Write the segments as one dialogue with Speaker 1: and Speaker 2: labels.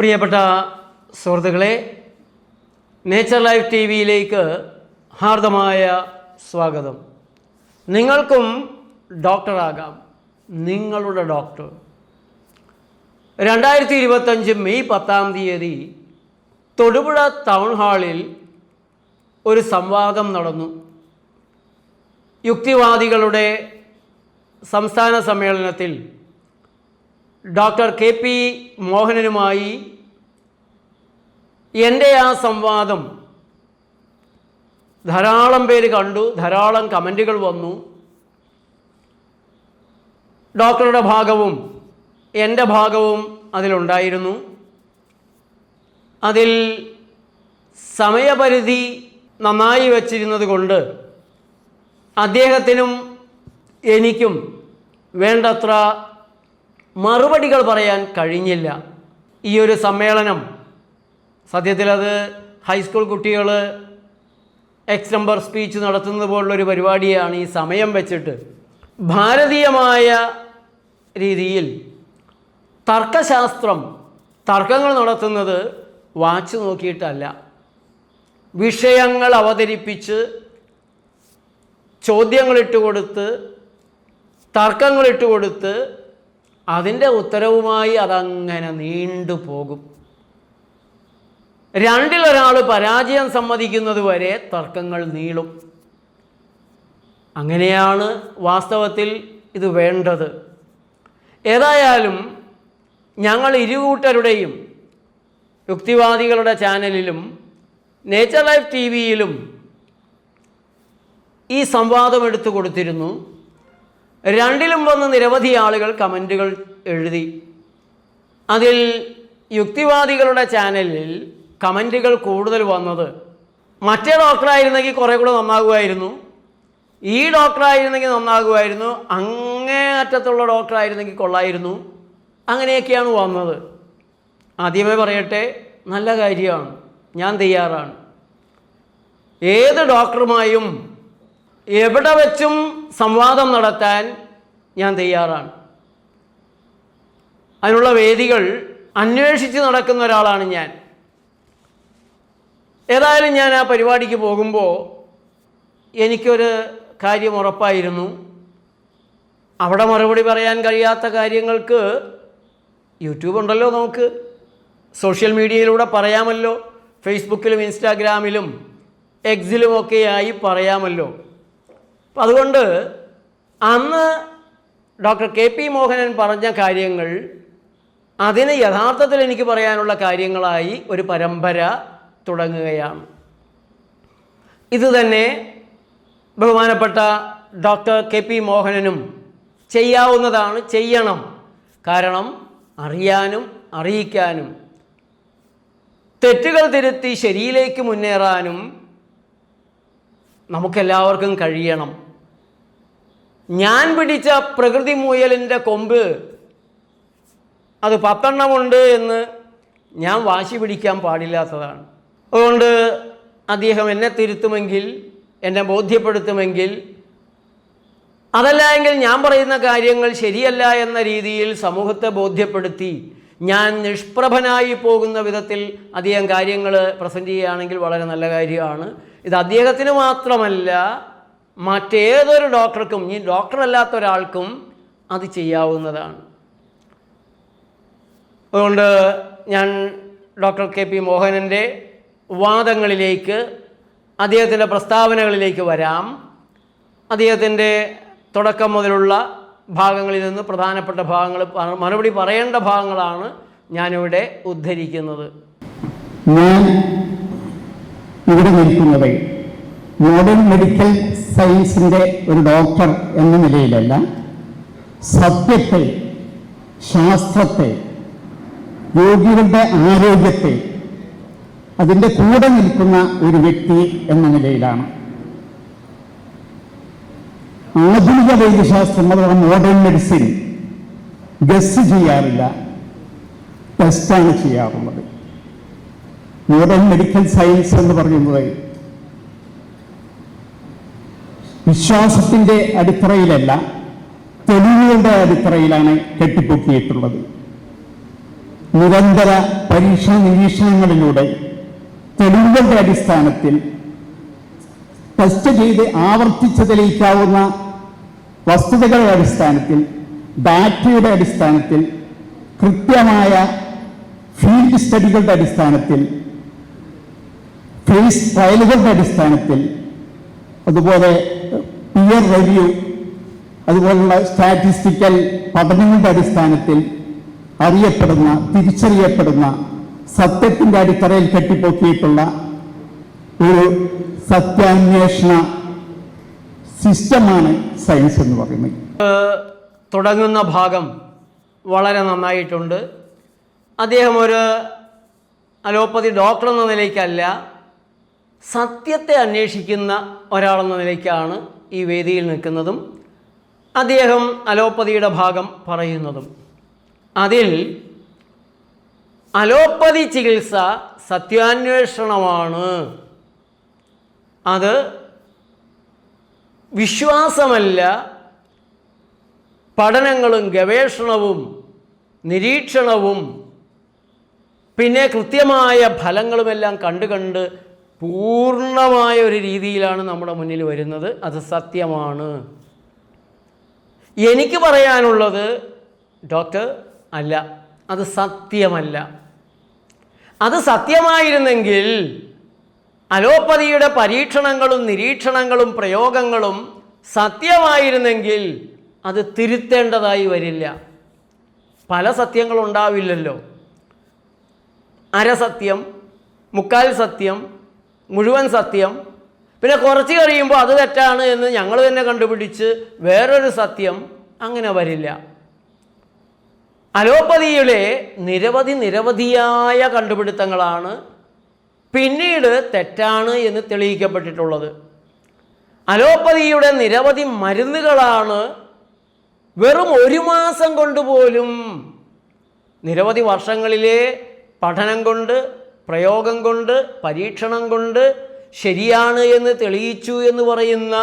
Speaker 1: പ്രിയപ്പെട്ട സുഹൃത്തുക്കളെ nature life T വിയിലേക്ക് ഹാർദമായ സ്വാഗതം. നിങ്ങൾക്കും ഡോക്ടറാകാം നിങ്ങളുടെ ഡോക്ടർ രണ്ടായിരത്തി ഇരുപത്തഞ്ച് മെയ് പത്താം തീയതി തൊടുപുഴ ടൗൺ ഹാളിൽ ഒരു സംവാദം നടന്നു. യുക്തിവാദികളുടെ സംസ്ഥാന സമ്മേളനത്തിൽ ഡോക്ടർ കെ പി മോഹനനുമായി എന്റെ ആ സംവാദം ധാരാളം പേര് കണ്ടു ധാരാളം കമന്റുകൾ വന്നു. ഡോക്ടറുടെ ഭാഗവും എന്റെ ഭാഗവും അതിലുണ്ടായിരുന്നു. അതിൽ സമയപരിധി നന്നായി വച്ചിരുന്നത് കൊണ്ട് അദ്ദേഹത്തിനും എനിക്കും വേണ്ടത്ര മറുപടികൾ പറയാൻ കഴിഞ്ഞില്ല. ഈ ഒരു സമ്മേളനം സത്യത്തിൽ അത് ഹൈസ്കൂൾ കുട്ടികൾ എക്സ് നമ്പർ സ്പീച്ച് നടത്തുന്നത് പോലുള്ളൊരു പരിപാടിയാണ് ഈ സമയം വെച്ചിട്ട്. ഭാരതീയമായ രീതിയിൽ തർക്കശാസ്ത്രം തർക്കങ്ങൾ നടത്തുന്നത് വാച്ച് നോക്കിയിട്ടല്ല. വിഷയങ്ങൾ അവതരിപ്പിച്ച് ചോദ്യങ്ങളിട്ട് കൊടുത്ത് തർക്കങ്ങളിട്ട് കൊടുത്ത് അതിന്റെ ഉത്തരവുമായി അതങ്ങനെ നീണ്ടു പോകും. രണ്ടിലൊരാൾ പരാജയം സമ്മതിക്കുന്നത് വരെ തർക്കങ്ങൾ നീളും. അങ്ങനെയാണ് വാസ്തവത്തിൽ ഇത് വേണ്ടത്. ഏതായാലും ഞങ്ങൾ ഇരുകൂട്ടരുടെയും യുക്തിവാദികളുടെ ചാനലിലും നേച്ചർ ലൈഫ് ടി വിയിലും ഈ സംവാദം എടുത്തു കൊടുത്തിരുന്നു. രണ്ടിലും വന്ന് നിരവധി ആളുകൾ കമന്റുകൾ എഴുതി. അതിൽ യുക്തിവാദികളുടെ ചാനലിൽ കമന്റുകൾ കൂടുതൽ വന്നത് മറ്റേ ഡോക്ടറായിരുന്നെങ്കിൽ കുറേ കൂടെ നന്നാകുമായിരുന്നു. ഈ ഡോക്ടറായിരുന്നെങ്കിൽ നന്നാകുമായിരുന്നു. അങ്ങേ അറ്റത്തുള്ള ഡോക്ടറായിരുന്നെങ്കിൽ കൊള്ളായിരുന്നു. അങ്ങനെയൊക്കെയാണ് വന്നത്. ആദ്യമേ പറയട്ടെ നല്ല കാര്യമാണ്. ഞാൻ തയ്യാറാണ്. ഏത് ഡോക്ടറുമായും എവിടെ വെച്ചും സംവാദം നടത്താൻ ഞാൻ തയ്യാറാണ്. അതിനുള്ള വേദികൾ അന്വേഷിച്ച് നടക്കുന്ന ഒരാളാണ് ഞാൻ. ഏതായാലും ഞാൻ ആ പരിപാടിക്ക് പോകുമ്പോൾ എനിക്കൊരു കാര്യം ഉറപ്പായിരുന്നു. അവിടെ മറുപടി പറയാൻ കഴിയാത്ത കാര്യങ്ങൾക്ക് യൂട്യൂബ് ഉണ്ടല്ലോ നമുക്ക്. സോഷ്യൽ മീഡിയയിലൂടെ പറയാമല്ലോ. ഫേസ്ബുക്കിലും ഇൻസ്റ്റാഗ്രാമിലും എക്സിലും എക്സിലുമൊക്കെയായി പറയാമല്ലോ. അപ്പം അതുകൊണ്ട് അന്ന് ഡോക്ടർ കെ പി മോഹനൻ പറഞ്ഞ കാര്യങ്ങൾ അതിന് യഥാർത്ഥത്തിൽ എനിക്ക് പറയാനുള്ള കാര്യങ്ങളായി ഒരു പരമ്പര തുടങ്ങുകയാണ്. ഇതുതന്നെ ബഹുമാനപ്പെട്ട ഡോക്ടർ കെ പി മോഹനനും ചെയ്യാവുന്നതാണ് ചെയ്യണം. കാരണം അറിയാനും അറിയിക്കാനും തെറ്റുകൾ തിരുത്തി ശരിയിലേക്ക് മുന്നേറാനും നമുക്കെല്ലാവർക്കും കഴിയണം. ഞാൻ പിടിച്ച പ്രകൃതി മുയലിന്റെ കൊമ്പ് അത് പത്തെണ്ണമുണ്ട് എന്ന് ഞാൻ വാശി പിടിക്കാൻ പാടില്ലാത്തതാണ്. അതുകൊണ്ട് അദ്ദേഹം എന്നെ തിരുത്തുമെങ്കിൽ എന്നെ ബോധ്യപ്പെടുത്തുമെങ്കിൽ അതല്ല എങ്കിൽ ഞാൻ പറയുന്ന കാര്യങ്ങൾ ശരിയല്ല എന്ന രീതിയിൽ സമൂഹത്തെ ബോധ്യപ്പെടുത്തി ഞാൻ നിഷ്പ്രഭനായി പോകുന്ന വിധത്തിൽ അധികം കാര്യങ്ങൾ പ്രസന്റ് ചെയ്യുകയാണെങ്കിൽ വളരെ നല്ല കാര്യമാണ്. ഇത് അദ്ദേഹത്തിന് മാത്രമല്ല മറ്റേതൊരു ഡോക്ടർക്കും ഈ ഡോക്ടറല്ലാത്ത ഒരാൾക്കും അത് ചെയ്യാവുന്നതാണ്. അതുകൊണ്ട് ഞാൻ ഡോക്ടർ കെ പി മോഹനന്റെ വാദങ്ങളിലേക്ക് അദ്ദേഹത്തിന്റെ പ്രസ്താവനകളിലേക്ക് വരാം. അദ്ദേഹത്തിന്റെ തുടക്കം മുതലുള്ള ഭാഗങ്ങളിൽ നിന്ന് പ്രധാനപ്പെട്ട ഭാഗങ്ങൾ മറുപടി പറയേണ്ട ഭാഗങ്ങളാണ് ഞാനിവിടെ ഉദ്ധരിക്കുന്നത്.
Speaker 2: ഇവിടെ നിൽക്കുന്നത്. മോഡേൺ മെഡിക്കൽ സയൻസിന്റെ ഒരു ഡോക്ടർ എന്ന നിലയിലല്ല. സത്യത്തെ ശാസ്ത്രത്തെ രോഗികളുടെ ആരോഗ്യത്തെ അതിന്റെ കൂടെ നിൽക്കുന്ന ഒരു വ്യക്തി എന്ന നിലയിലാണ്. ആധുനിക വൈദ്യശാസ്ത്രം അഥവാ മോഡേൺ മെഡിസിൻ ഗസ് ചെയ്യാറില്ല. ടെസ്റ്റാണ് ചെയ്യാറുള്ളത്. മോഡേൺ മെഡിക്കൽ സയൻസ് എന്ന് പറയുന്നത് വിശ്വാസത്തിന്റെ അടിത്തറയിലല്ല തെളിവുകളുടെ അടിത്തറയിലാണ് കെട്ടിപ്പൊക്കിയിട്ടുള്ളത്. നിരന്തര പരീക്ഷണ നിരീക്ഷണങ്ങളിലൂടെ തെളിവുകളുടെ അടിസ്ഥാനത്തിൽ ടെസ്റ്റ് ചെയ്ത് ആവർത്തിച്ച് തെളിയിക്കാവുന്ന വസ്തുതകളുടെ അടിസ്ഥാനത്തിൽ ഡാറ്റയുടെ അടിസ്ഥാനത്തിൽ കൃത്യമായ ഫീൽഡ് സ്റ്റഡികളുടെ അടിസ്ഥാനത്തിൽ ഫേസ് ട്രയലുകളുടെ അടിസ്ഥാനത്തിൽ അതുപോലെ പിയർ റിവ്യൂ അതുപോലുള്ള സ്റ്റാറ്റിസ്റ്റിക്കൽ പഠനങ്ങളുടെ അടിസ്ഥാനത്തിൽ അറിയപ്പെടുന്ന തിരിച്ചറിയപ്പെടുന്ന സത്യത്തിന്റെ അടിത്തറയിൽ കെട്ടിപ്പൊക്കിയിട്ടുള്ള ഒരു സത്യാന്വേഷണ സിസ്റ്റമാണ് സയൻസ് എന്ന് പറയുന്നത്.
Speaker 1: തുടങ്ങുന്ന ഭാഗം വളരെ നന്നായിട്ടുണ്ട്. അദ്ദേഹം ഒരു അലോപ്പതി ഡോക്ടർ എന്ന നിലയ്ക്കല്ല സത്യത്തെ അന്വേഷിക്കുന്ന ഒരാളെന്ന നിലയ്ക്കാണ് ഈ വേദിയിൽ നിൽക്കുന്നതും അദ്ദേഹം അലോപ്പതിയുടെ ഭാഗം പറയുന്നതും. അതിൽ അലോപ്പതി ചികിത്സ സത്യാന്വേഷണമാണ്. അത് വിശ്വാസമല്ല പഠനങ്ങളും ഗവേഷണവും നിരീക്ഷണവും പിന്നെ കൃത്യമായ ഫലങ്ങളുമെല്ലാം കണ്ടുകണ്ട് കണ്ട് പൂർണമായ ഒരു രീതിയിലാണ് നമ്മുടെ മുന്നിൽ വരുന്നത്. അത് സത്യമാണ്. എനിക്ക് പറയാനുള്ളത് ഡോക്ടർ അല്ല അത് സത്യമല്ല. അത് സത്യമായിരുന്നെങ്കിൽ അലോപ്പതിയുടെ പരീക്ഷണങ്ങളും നിരീക്ഷണങ്ങളും പ്രയോഗങ്ങളും സത്യമായിരുന്നെങ്കിൽ അത് തിരുത്തേണ്ടതായി വരില്ല. പല സത്യങ്ങളുണ്ടാവില്ലല്ലോ. അരസത്യം മുക്കാൽ സത്യം മുഴുവൻ സത്യം. പിന്നെ കുറച്ച് കഴിയുമ്പോൾ അത് തെറ്റാണ് എന്ന് ഞങ്ങൾ തന്നെ കണ്ടുപിടിച്ച് വേറൊരു സത്യം അങ്ങനെ വരില്ല. അലോപ്പതിയിലെ നിരവധി നിരവധിയായ കണ്ടുപിടുത്തങ്ങളാണ് പിന്നീട് തെറ്റാണ് എന്ന് തെളിയിക്കപ്പെട്ടിട്ടുള്ളത്. അലോപ്പതിയുടെ നിരവധി മരുന്നുകളാണ് വെറും ഒരു മാസം കൊണ്ട് പോലും നിരവധി വർഷങ്ങളിലെ പഠനം കൊണ്ട് പ്രയോഗം കൊണ്ട് പരീക്ഷണം കൊണ്ട് ശരിയാണ് എന്ന് തെളിയിച്ചു എന്ന് പറയുന്ന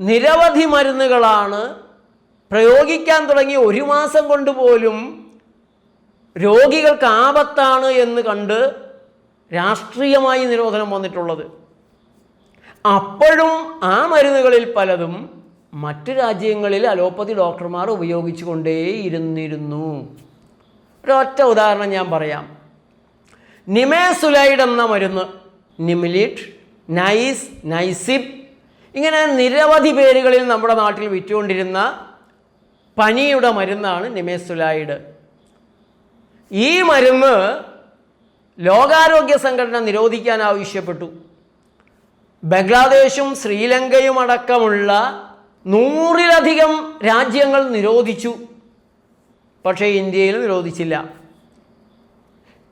Speaker 1: നിരവധി മരുന്നുകളാണ് പ്രയോഗിക്കാൻ തുടങ്ങി ഒരു മാസം കൊണ്ട് പോലും രോഗികൾക്ക് ആപത്താണ് എന്ന് കണ്ട് രാഷ്ട്രീയമായി നിരോധനം വന്നിട്ടുള്ളത്. അപ്പോഴും ആ മരുന്നുകളിൽ പലതും മറ്റ് രാജ്യങ്ങളിൽ അലോപ്പതി ഡോക്ടർമാർ ഉപയോഗിച്ചു കൊണ്ടേയിരുന്നിരുന്നു ഒരൊറ്റ ഉദാഹരണം ഞാൻ പറയാം. നിമേസുലൈഡ് എന്ന മരുന്ന്. നിമിലിറ്റ് നൈസ് നൈസിബ് ഇങ്ങനെ നിരവധി പേരുകളിൽ നമ്മുടെ നാട്ടിൽ വിറ്റുകൊണ്ടിരുന്ന പനിയുടെ മരുന്നാണ് നിമേസുലൈഡ്. ഈ മരുന്ന് ലോകാരോഗ്യ സംഘടന നിരോധിക്കാൻ ആവശ്യപ്പെട്ടു. ബംഗ്ലാദേശും ശ്രീലങ്കയും അടക്കമുള്ള നൂറിലധികം രാജ്യങ്ങൾ നിരോധിച്ചു. പക്ഷേ ഇന്ത്യയിൽ നിരോധിച്ചില്ല.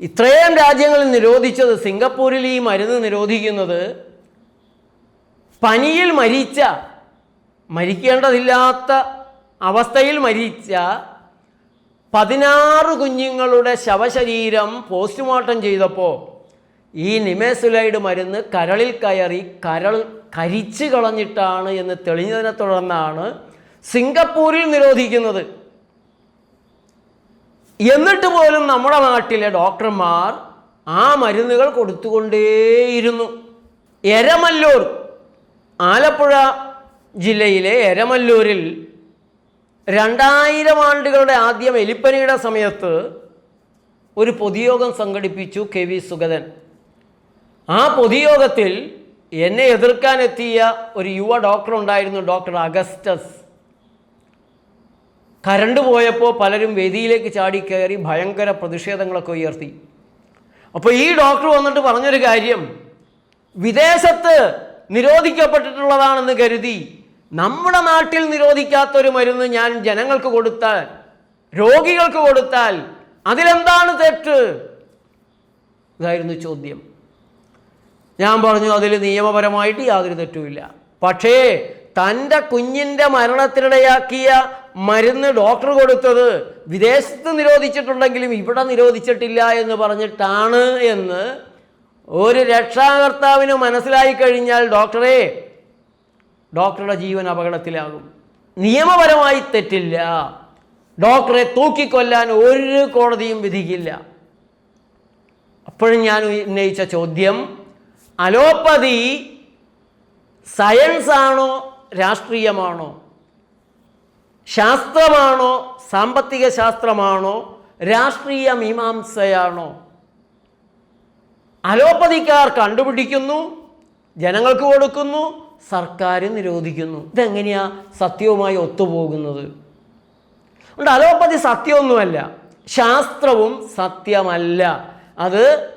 Speaker 1: ഇത്രയും രാജ്യങ്ങൾ നിരോധിച്ചത് സിംഗപ്പൂരിൽ ഈ മരുന്ന് നിരോധിക്കുന്നത് പനിയിൽ മരിച്ച മരിക്കേണ്ടതില്ലാത്ത അവസ്ഥയിൽ മരിച്ച പതിനാറ് കുഞ്ഞുങ്ങളുടെ ശവശരീരം പോസ്റ്റ്മോർട്ടം ചെയ്തപ്പോൾ ഈ നിമേസുലൈഡ് മരുന്ന് കരളിൽ കയറി കരൾ കരിച്ചു കളഞ്ഞിട്ടാണ് എന്ന് തെളിഞ്ഞതിനെ തുടർന്നാണ് സിംഗപ്പൂരിൽ നിരോധിക്കുന്നത്. എന്നിട്ട് പോലും നമ്മുടെ നാട്ടിലെ ഡോക്ടർമാർ ആ മരുന്നുകൾ കൊടുത്തുകൊണ്ടേയിരുന്നു. എരമല്ലൂർ ആലപ്പുഴ ജില്ലയിലെ എരമല്ലൂരിൽ രണ്ടായിരം ആണ്ടുകളുടെ ആദ്യം എലിപ്പനിയുടെ സമയത്ത് ഒരു പൊതുയോഗം സംഘടിപ്പിച്ചു കെ വി സുഗതൻ. ആ പൊതുയോഗത്തിൽ എന്നെ എതിർക്കാനെത്തിയ ഒരു യുവ ഡോക്ടർ ഉണ്ടായിരുന്നു ഡോക്ടർ അഗസ്റ്റസ്. കരണ്ട് പോയപ്പോൾ പലരും വേദിയിലേക്ക് ചാടി കയറി ഭയങ്കര പ്രതിഷേധങ്ങളൊക്കെ ഉയർത്തി. അപ്പോൾ ഈ ഡോക്ടർ വന്നിട്ട് പറഞ്ഞൊരു കാര്യം വിദേശത്ത് നിരോധിക്കപ്പെട്ടിട്ടുള്ളതാണെന്ന് കരുതി നമ്മുടെ നാട്ടിൽ നിരോധിക്കാത്തൊരു മരുന്ന് ഞാൻ ജനങ്ങൾക്ക് കൊടുത്താൽ രോഗികൾക്ക് കൊടുത്താൽ അതിലെന്താണ് തെറ്റ്? ഇതായിരുന്നു ചോദ്യം. ഞാൻ പറഞ്ഞു അതിൽ നിയമപരമായിട്ട് യാതൊരു തെറ്റുമില്ല. പക്ഷേ തന്റെ കുഞ്ഞിന്റെ മരണത്തിനിടയാക്കിയ മരുന്ന് ഡോക്ടർ കൊടുത്തത് വിദേശത്ത് നിരോധിച്ചിട്ടുണ്ടെങ്കിലും ഇവിടെ നിരോധിച്ചിട്ടില്ല എന്ന് പറഞ്ഞിട്ടാണ് എന്ന് ഒരു രക്ഷാകർത്താവിന് മനസ്സിലായി കഴിഞ്ഞാൽ ഡോക്ടറെ ഡോക്ടറുടെ ജീവൻ അപകടത്തിലാകും. നിയമപരമായി തെറ്റില്ല. ഡോക്ടറെ തൂക്കിക്കൊല്ലാൻ ഒരു കോടതിയും വിധിക്കില്ല. അപ്പോഴും ഞാൻ ഉന്നയിച്ച ചോദ്യം അലോപ്പതി സയൻസ് ആണോ രാഷ്ട്രീയമാണോ? ശാസ്ത്രമാണോ? സാമ്പത്തിക ശാസ്ത്രമാണോ? രാഷ്ട്രീയ മീമാംസയാണോ? അലോപ്പതിക്കാർ കണ്ടുപിടിക്കുന്നു ജനങ്ങൾക്ക് കൊടുക്കുന്നു സർക്കാർ നിരോധിക്കുന്നു. ഇതെങ്ങനെയാ സത്യവുമായി ഒത്തുപോകുന്നത്? അതുകൊണ്ട് അലോപ്പതി സത്യമൊന്നുമല്ല. ശാസ്ത്രവും സത്യമല്ല. അത്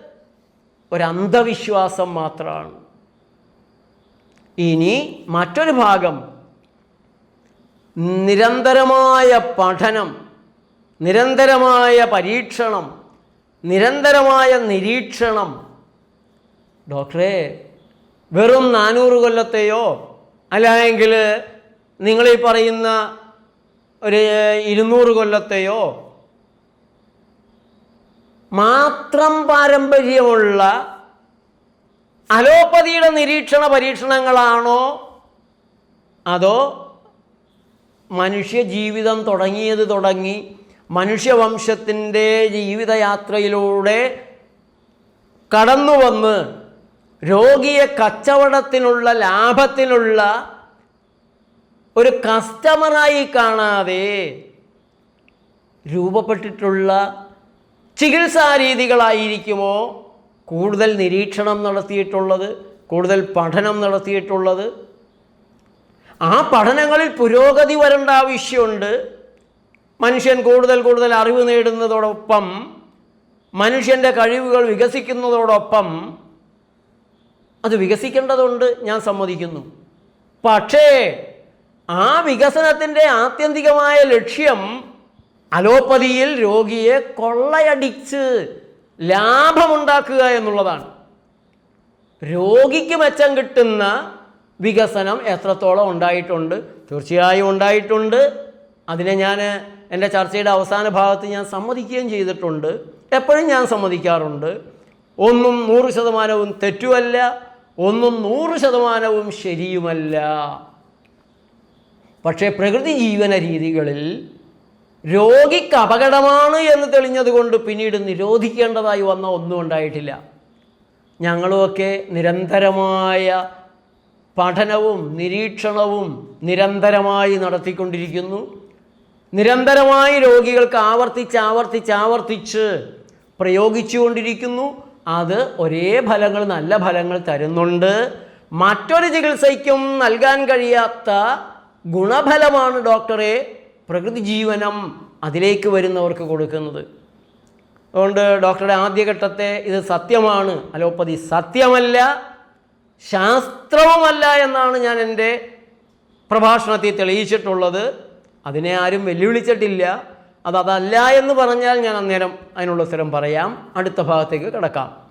Speaker 1: ഒരു അന്ധവിശ്വാസം മാത്രമാണ്. ഇനി മറ്റൊരു ഭാഗം. നിരന്തരമായ പഠനം നിരന്തരമായ പരീക്ഷണം നിരന്തരമായ നിരീക്ഷണം. ഡോക്ടറെ വെറും നാനൂറ് കൊല്ലത്തെയോ? അല്ലെങ്കിൽ നിങ്ങളീ പറയുന്ന ഒരു ഇരുന്നൂറ് കൊല്ലത്തെയോ? മാത്രം പാരമ്പര്യമുള്ള അലോപ്പതിയുടെ നിരീക്ഷണ പരീക്ഷണങ്ങളാണോ? അതോ മനുഷ്യ ജീവിതം തുടങ്ങിയത് തുടങ്ങി മനുഷ്യവംശത്തിന്റെ ജീവിതയാത്രയിലൂടെ കടന്നു വന്ന് രോഗിയെ കച്ചവടത്തിനുള്ള ലാഭത്തിനുള്ള ഒരു കസ്റ്റമറായി കാണാതെ രൂപപ്പെട്ടിട്ടുള്ള ചികിത്സാ രീതികളായിരിക്കുമോ? കൂടുതൽ നിരീക്ഷണം നടത്തിയിട്ടുള്ളത് കൂടുതൽ പഠനം നടത്തിയിട്ടുള്ളത്. ആ പഠനങ്ങളിൽ പുരോഗതി വരേണ്ട ആവശ്യമുണ്ട്. മനുഷ്യൻ കൂടുതൽ കൂടുതൽ അറിവ് നേടുന്നതോടൊപ്പം മനുഷ്യന്റെ കഴിവുകൾ വികസിക്കുന്നതോടൊപ്പം അത് വികസിക്കേണ്ടതുണ്ട് ഞാൻ സമ്മതിക്കുന്നു. പക്ഷേ ആ വികസനത്തിന്റെ ആത്യന്തികമായ ലക്ഷ്യം അലോപ്പതിയിൽ രോഗിയെ കൊള്ളയടിച്ച് ലാഭമുണ്ടാക്കുക എന്നുള്ളതാണ്. രോഗിക്ക് മെച്ചം കിട്ടുന്ന വികസനം എത്രത്തോളം ഉണ്ടായിട്ടുണ്ട്? തീർച്ചയായും ഉണ്ടായിട്ടുണ്ട്. അതിനെ ഞാൻ എന്റെ ചർച്ചയുടെ അവസാന ഭാഗത്ത് ഞാൻ സമ്മതിക്കുകയും ചെയ്തിട്ടുണ്ട്. എപ്പോഴും ഞാൻ സമ്മതിക്കാറുണ്ട്. ഒന്നും നൂറ് ശതമാനവും തെറ്റുമല്ല ഒന്നും നൂറ് ശതമാനവും ശരിയുമല്ല. പക്ഷേ പ്രകൃതി ജീവന രീതികളിൽ രോഗിക്ക് അപകടമാണ് എന്ന് തെളിഞ്ഞതുകൊണ്ട് പിന്നീട് നിരോധിക്കേണ്ടതായി വന്ന ഒന്നും ഉണ്ടായിട്ടില്ല. ഞങ്ങളുമൊക്കെ നിരന്തരമായ പഠനവും നിരീക്ഷണവും നിരന്തരമായി നടത്തിക്കൊണ്ടിരിക്കുന്നു. നിരന്തരമായി രോഗികൾക്ക് ആവർത്തിച്ച് ആവർത്തിച്ച് ആവർത്തിച്ച് പ്രയോഗിച്ചുകൊണ്ടിരിക്കുന്നു. അത് ഒരേ ഫലങ്ങൾ നല്ല ഫലങ്ങൾ തരുന്നുണ്ട്. മറ്റൊരു ചികിത്സയ്ക്കും നൽകാൻ കഴിയാത്ത ഗുണഫലമാണ് ഡോക്ടറെ പ്രകൃതി ജീവനം അതിലേക്ക് വരുന്നവർക്ക് കൊടുക്കുന്നത്. അതുകൊണ്ട് ഡോക്ടറുടെ ആദ്യഘട്ടത്തെ ഇത് സത്യമാണ് അലോപ്പതി സത്യമല്ല ശാസ്ത്രവുമല്ല എന്നാണ് ഞാൻ എന്റെ പ്രഭാഷണത്തിൽ തെളിയിച്ചിട്ടുള്ളത്. അതിനെ ആരും വെല്ലുവിളിച്ചിട്ടില്ല. അത് അതല്ല എന്ന് പറഞ്ഞാൽ ഞാൻ അന്നേരം അതിനുള്ള ഉത്തരം പറയാം. അടുത്ത ഭാഗത്തേക്ക് കിടക്കാം.